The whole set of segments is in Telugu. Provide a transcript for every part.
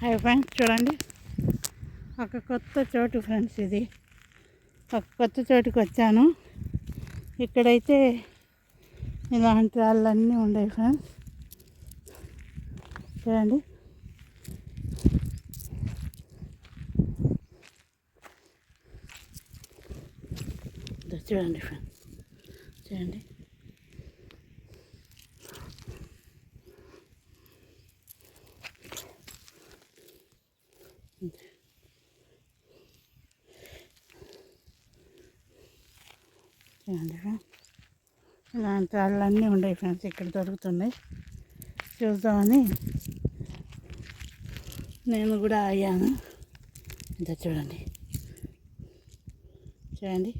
హాయ్ ఫ్రెండ్స్ చూడండి. ఒక కొత్త చోటు ఫ్రెండ్స్ ఇది. ఒక కొత్త చోటుకి వచ్చాను. ఇక్కడైతే ఇలాంటి రాళ్ళన్నీ ఉన్నాయి ఫ్రెండ్స్ చూడండి. చూడండి ఫ్రెండ్స్ చూడండి. ఇలాంటి రాళ్ళన్నీ ఉన్నాయి ఫ్రెండ్స్ ఇక్కడ దొరుకుతున్నాయి. చూద్దామని నేను కూడా అయ్యాను. ఇంత చూడండి. చూడండి.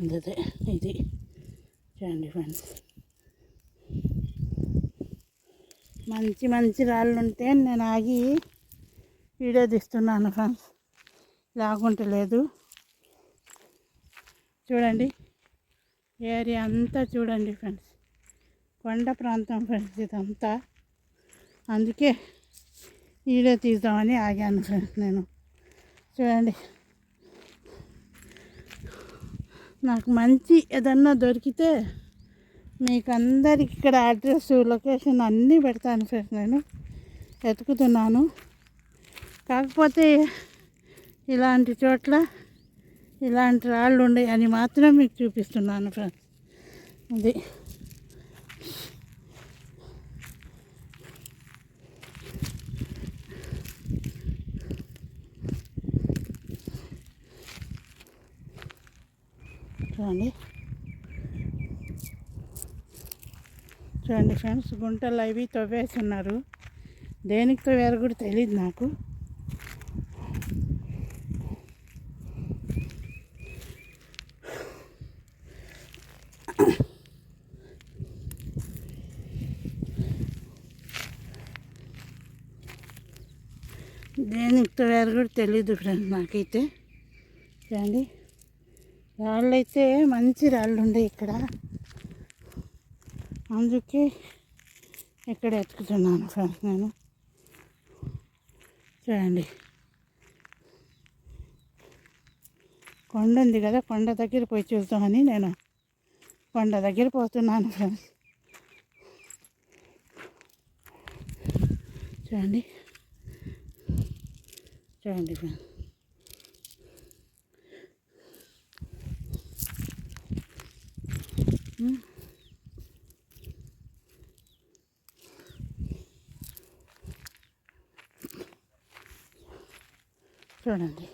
అంతే ఇది. చూడండి ఫ్రెండ్స్. మంచి మంచి రాళ్ళు ఉంటే నేను ఆగి వీడియో తీస్తున్నాను ఫ్రెండ్స్. లేకుంటే లేదు. చూడండి. ఏరియా అంతా చూడండి ఫ్రెండ్స్. కొండ ప్రాంతం ఫ్రెండ్స్ ఇదంతా. అందుకే వీడియో తీద్దామని ఆగాను ఫ్రెండ్స్ నేను. చూడండి. నాకు మంచి ఏదన్నా దొరికితే మీకు అందరికి ఇక్కడ అడ్రస్ లొకేషన్ అన్నీ పెడతాను ఫ్రెండ్స్ నేను. వెతుకుతున్నాను. కాకపోతే ఇలాంటి చోట్ల ఇలాంటి రాళ్ళు ఉన్నాయి అని మాత్రం మీకు చూపిస్తున్నాను ఫ్రెండ్స్. అది. చూడండి. చూడండి ఫ్రెండ్స్ గుంటలు అవి తవ్వేస్తున్నారు. దేనికి తవ్వారు కూడా తెలియదు నాకు. దేనికి వేరు కూడా తెలియదు ఫ్రెండ్ నాకైతే చూడండి రాళ్ళు అయితే మంచి రాళ్ళు ఉండే ఇక్కడ. అందుకే ఇక్కడ ఎత్తుకుతున్నాను ఫ్రెండ్ నేను. చూడండి. కొండ ఉంది కదా కొండ దగ్గర పోయి చూద్దామని నేను కొండ దగ్గర పోతున్నాను ఫ్రెండ్స్. చూడండి. చూడండి ఫ్రెండ్స్. చూడండి.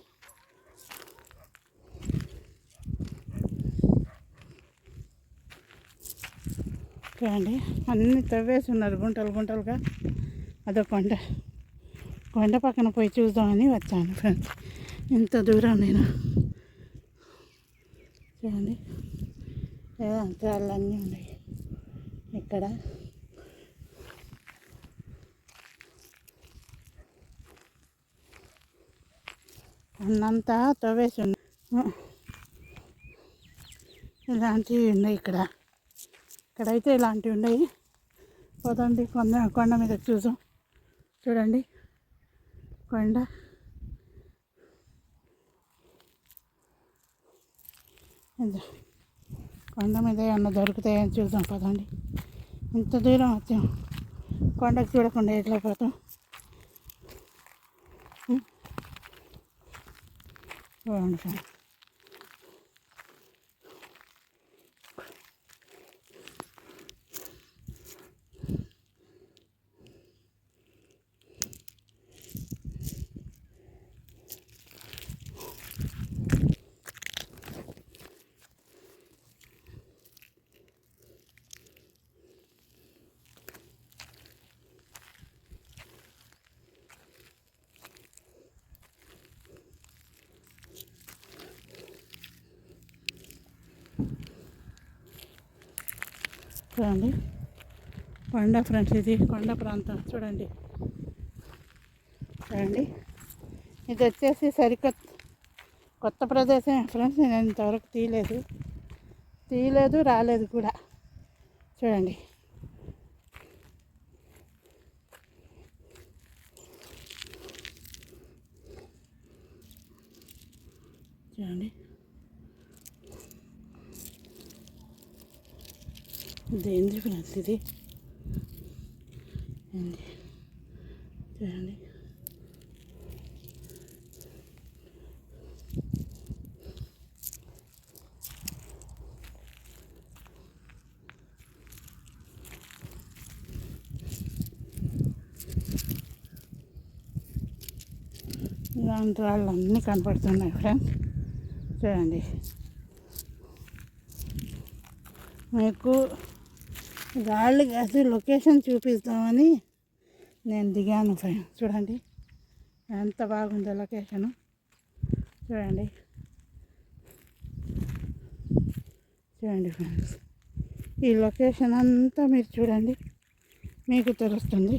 చూడండి అన్నీ తవ్వేసి ఉన్నారు గుంటలు గుంటలుగా. అదో కొండ కొండ పక్కన పోయి చూద్దామని వచ్చాను ఫ్రెండ్స్. ఇంత దూరం నేను. చూడండి ఏదో అంతరాలన్నీ ఉన్నాయి. ఇక్కడ. అన్నంతా తవ్వేసి ఉన్నాయి ఇలాంటివి ఉన్నాయి ఇక్కడ. ఇక్కడైతే ఇలాంటివి ఉన్నాయి. పోదండి కొండ కొండ మీద చూసాం చూడండి కొండ. కొండ మీద ఏమన్నా దొరుకుతాయని చూద్దాం పదండి. ఇంత దూరం వచ్చాం. కొండకు చూడకుండా ఎట్లా పోతాం? ఉం? చూడండి. కొండ ఫ్రెండ్స్ ఇది కొండ ప్రాంతం చూడండి. చూడండి. ఇది వచ్చేసి సరికొత్త కొత్త ప్రదేశం ఫ్రెండ్స్ నేను ఇంతవరకు తీయలేదు. తీయలేదు రాలేదు కూడా. చూడండి. చూడండి. ఇదేంటి ఫ్రెండ్స్ ఇది? ఏంది? చూడండి. ఇలాంటి వాళ్ళు అన్నీ కనపడుతున్నాయి ఫ్రెండ్స్. చూడండి. మీకు రాళ్ళు కాదు లొకేషన్ చూపిస్తామని నేను దిగాను ఫ్రెండ్స్ చూడండి ఎంత బాగుందో లొకేషను. చూడండి. చూడండి ఫ్రెండ్స్ ఈ లొకేషన్ అంతా మీరు చూడండి మీకు తెలుస్తుంది.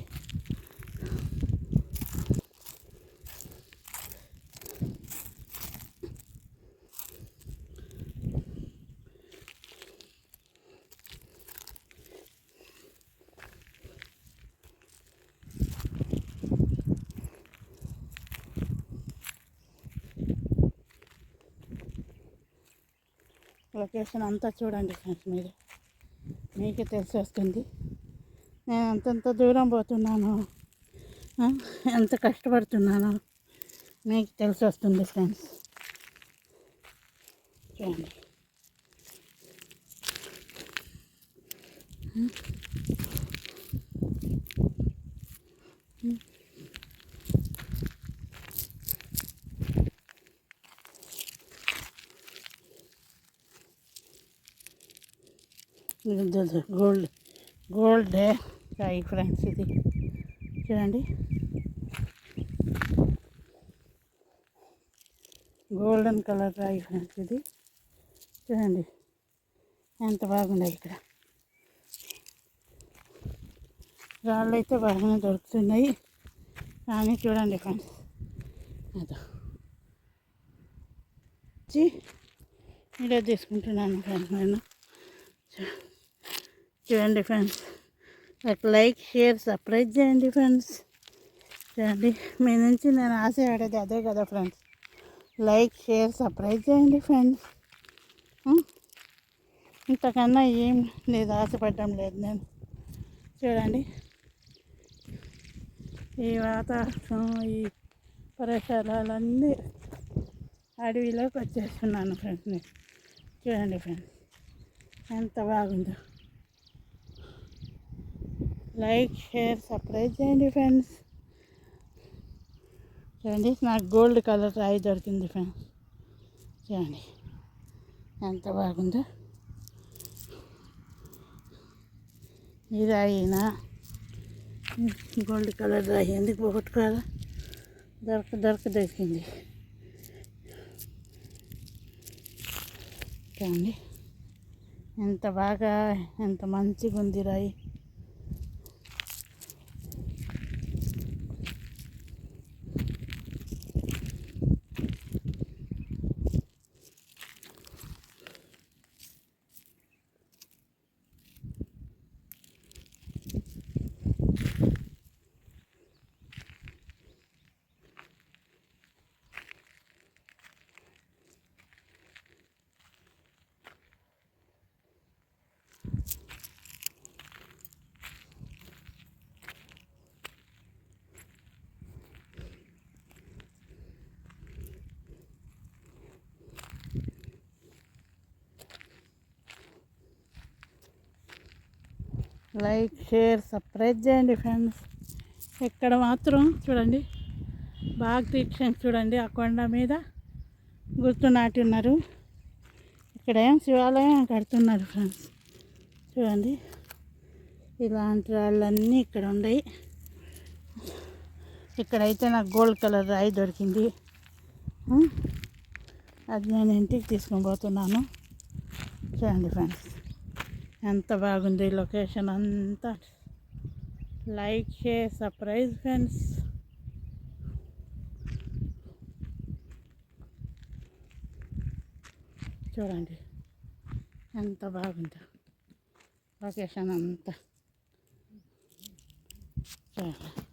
లొకేషన్ అంతా చూడండి ఫ్రెండ్స్ మీరు. మీకే తెలిసి వస్తుంది నేను అంతంత దూరం పోతున్నాను ఎంత కష్టపడుతున్నాను మీకు తెలిసి వస్తుంది ఫ్రెండ్స్. చూడండి. గోల్డ్ గోల్డ్ రాయి ఫ్రెండ్స్ ఇది. చూడండి. గోల్డెన్ కలర్ రాయి ఫ్రెండ్స్ ఇది. చూడండి. ఎంత బాగున్నాయి ఇక్కడ. రాళ్ళు అయితే బాగానే దొరుకుతున్నాయి. కానీ చూడండి ఫ్రెండ్స్. అదో. వచ్చి వీడియో తీసుకుంటున్నాను ఫ్రెండ్స్ నేను. చూ- చూడండి ఫ్రెండ్స్. ఒక లైక్ షేర్ సర్ప్రైజ్ చేయండి ఫ్రెండ్స్. చూడండి మీ నుంచి నేను ఆశ పడేది అదే కదా ఫ్రెండ్స్. లైక్ షేర్ సర్ప్రైజ్ చేయండి ఫ్రెండ్స్. ఇంతకన్నా ఏం లేదు ఆశపడడం లేదు నేను. చూడండి. ఈ వాతావరణం ఈ పరిసరాలన్నీ అడవిలోకి వచ్చేస్తున్నాను ఫ్రెండ్స్ చూడండి ఫ్రెండ్స్ ఎంత బాగుందో. లైక్ షేర్ సబ్స్క్రైబ్ చేయండి ఫ్రెండ్స్. చూడండి నాకు గోల్డ్ కలర్ రాయి దొరికింది ఫ్రెండ్స్. చూడండి ఎంత బాగుందో. ఈ రాయినా? గోల్డ్ కలర్ రాయి ఎందుకు పోగొట్టుకోవాలా దొరక దొరక దొరికింది. చూడండి ఎంత బాగా ఎంత మంచిగా ఉంది రాయి. లైక్ షేర్ సబ్స్క్రైబ్ చేయండి ఫ్రెండ్స్. ఇక్కడ మాత్రం చూడండి బాగా తీక్షణ చూడండి. ఆ కొండ మీద గుర్తు నాటి ఉన్నారు. ఇక్కడ ఏం శివాలయం కడుతున్నారు ఫ్రెండ్స్. చూడండి ఇలాంటి రాళ్ళన్నీ ఇక్కడ ఉన్నాయి. ఇక్కడైతే నాకు గోల్డ్ కలర్ రాయి దొరికింది. అది నేను ఇంటికి తీసుకొని పోతున్నాను. చూడండి ఫ్రెండ్స్. ఎంత బాగుంది లొకేషన్ అంతా. Like share surprise friends. చూడండి ఎంత బాగుందో లొకేషన్ అంతా. చూడండి.